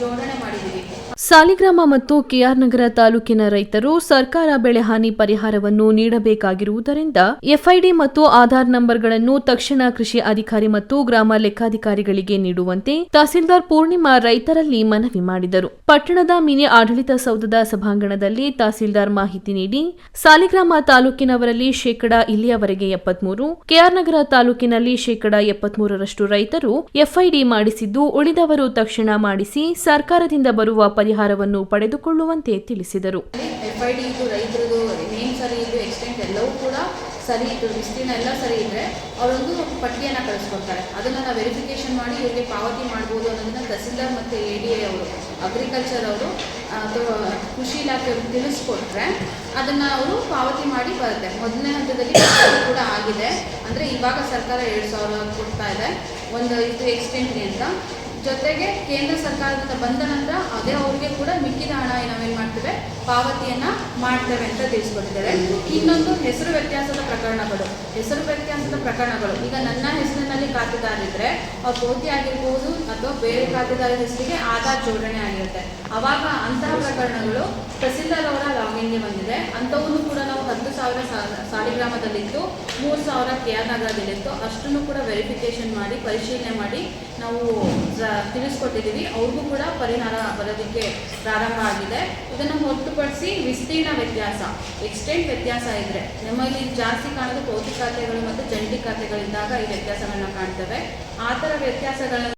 ಜೋಡಣೆ ಸಾಲಿಗ್ರಾಮ ಮತ್ತು ಕೆಆರ್ ನಗರ ತಾಲೂಕಿನ ರೈತರು ಸರ್ಕಾರ ಬೆಳೆ ಹಾನಿ ಪರಿಹಾರವನ್ನು ನೀಡಬೇಕಾಗಿರುವುದರಿಂದ ಎಫ್ಐಡಿ ಮತ್ತು ಆಧಾರ್ ನಂಬರ್ಗಳನ್ನು ತಕ್ಷಣ ಕೃಷಿ ಅಧಿಕಾರಿ ಮತ್ತು ಗ್ರಾಮ ಲೆಕ್ಕಾಧಿಕಾರಿಗಳಿಗೆ ನೀಡುವಂತೆ ತಹಸೀಲ್ದಾರ್ ಪೂರ್ಣಿಮಾ ರೈತರಲ್ಲಿ ಮನವಿ ಮಾಡಿದರು. ಪಟ್ಟಣದ ಮಿನಿ ಆಡಳಿತ ಸೌಧದ ಸಭಾಂಗಣದಲ್ಲಿ ತಹಸೀಲ್ದಾರ್ ಮಾಹಿತಿ ನೀಡಿ, ಸಾಲಿಗ್ರಾಮ ತಾಲೂಕಿನವರಲ್ಲಿ ಶೇಕಡಾ ಇಲ್ಲಿಯವರೆಗೆ ಎಪ್ಪತ್ಮೂರು, ಕೆಆರ್ ನಗರ ತಾಲೂಕಿನಲ್ಲಿ ಶೇಕಡಾ ಎಪ್ಪತ್ಮೂರರಷ್ಟು ರೈತರು ಎಫ್ಐಡಿ ಮಾಡಿಸಿದ್ದು ಉಳಿದವರು ತಕ್ಷಣ ಮಾಡಿಸಿ ಸರ್ಕಾರದಿಂದ ಬರುವ ಪರಿಹಾರವನ್ನು ಪಡೆದುಕೊಳ್ಳುವಂತೆ ತಿಳಿಸಿದರು. ಸರಿ ಇದ್ದು ವಿಸ್ತೀರ್ಣ ಎಲ್ಲ ಸರಿ ಇದ್ದರೆ ಅವರೊಂದು ಪಟ್ಟಿಯನ್ನು ಕಳಿಸ್ಕೊಡ್ತಾರೆ. ಅದನ್ನು ನಾವು ವೆರಿಫಿಕೇಷನ್ ಮಾಡಿ ಇವರಿಗೆ ಪಾವತಿ ಮಾಡ್ಬೋದು ಅನ್ನೋದನ್ನು ತಹಸೀಲ್ದಾರ್ ಮತ್ತು ಎ ಡಿ ಎ ಅವರು ಅಗ್ರಿಕಲ್ಚರ್ ಅವರು ಅಥವಾ ಕೃಷಿ ಇಲಾಖೆಯವರು ತಿಳಿಸ್ಕೊಟ್ರೆ ಅದನ್ನು ಅವರು ಪಾವತಿ ಮಾಡಿ ಬರುತ್ತೆ. ಮೊದಲನೇ ಹಂತದಲ್ಲಿ ಕೂಡ ಆಗಿದೆ. ಅಂದರೆ ಇವಾಗ ಸರ್ಕಾರ ಎರಡು ಸಾವಿರ ಕೊಡ್ತಾ ಇದೆ. ಒಂದು ಇದು ಎಕ್ಸ್ಟೆಂಟ್ಗೆ ಅಂತ. ಜೊತೆಗೆ ಕೇಂದ್ರ ಸರ್ಕಾರದಿಂದ ಬಂದ ನಂತರ ಅದೇ ಅವ್ರಿಗೆ ಕೂಡ ಮಿಕ್ಕಿದ ಹಣ ನಾವೇನು ಮಾಡ್ತೇವೆ? ಪಾವತಿಯನ್ನ ಮಾಡ್ತೇವೆ ಅಂತ ತಿಳಿಸ್ಕೊಟ್ಟಿದ್ದಾರೆ ಇನ್ನೊಂದು ಹೆಸರು ವ್ಯತ್ಯಾಸದ ಪ್ರಕರಣಗಳು. ಹೆಸರು ವ್ಯತ್ಯಾಸದ ಪ್ರಕರಣಗಳು. ಈಗ ನನ್ನ ಹೆಸರಿನಲ್ಲಿ ಖಾತೆದಾರಿದ್ರೆ ಅವ್ರ ಪೋತಿ ಆಗಿರ್ಬೋದು ಅಥವಾ ಬೇರೆ ಖಾತೆದಾರ ಹೆಸರಿಗೆ ಆಧಾರ್ ಜೋಡಣೆ ಆಗಿರುತ್ತೆ. ಅವಾಗ ಅಂತಹ ಪ್ರಕರಣಗಳು ತಹಸೀಲ್ದಾರ್ ಅವರ ಲಾಗಿನ್ಗೆ ಬಂದಿದೆ. ಅಂಥವನ್ನು ಕೂಡ ಸಾವಿರ ಸಾಲಿಗ್ರಾಮದಲ್ಲಿತ್ತು. ಮೂರು ಸಾವಿರ ಕೆ ಆರ್ ನಗರದಲ್ಲಿತ್ತು. ಅಷ್ಟನ್ನು ಕೂಡ ವೆರಿಫಿಕೇಶನ್ ಮಾಡಿ, ಪರಿಶೀಲನೆ ಮಾಡಿ ನಾವು ತಿಳಿಸ್ಕೊಟ್ಟಿದ್ದೀವಿ. ಅವ್ರಿಗೂ ಕೂಡ ಪರಿಹಾರ ಬರೋದಕ್ಕೆ ಪ್ರಾರಂಭ ಆಗಿದೆ. ಇದನ್ನು ಹೊರತುಪಡಿಸಿ ವಿಸ್ತೀರ್ಣ ವ್ಯತ್ಯಾಸ ಎಕ್ಸ್ಟೆಂಟ್ ವ್ಯತ್ಯಾಸ ಇದ್ರೆ ನಮ್ಮಲ್ಲಿ ಜಾಸ್ತಿ ಕಾಣೋದು ಭೌತಿಕ ಖಾತೆಗಳು ಮತ್ತು ಜಂಟಿ ಖಾತೆಗಳಿದ್ದಾಗ ಈ ವ್ಯತ್ಯಾಸಗಳನ್ನ ಕಾಣ್ತೇವೆ. ಆ ಥರ ವ್ಯತ್ಯಾಸಗಳನ್ನ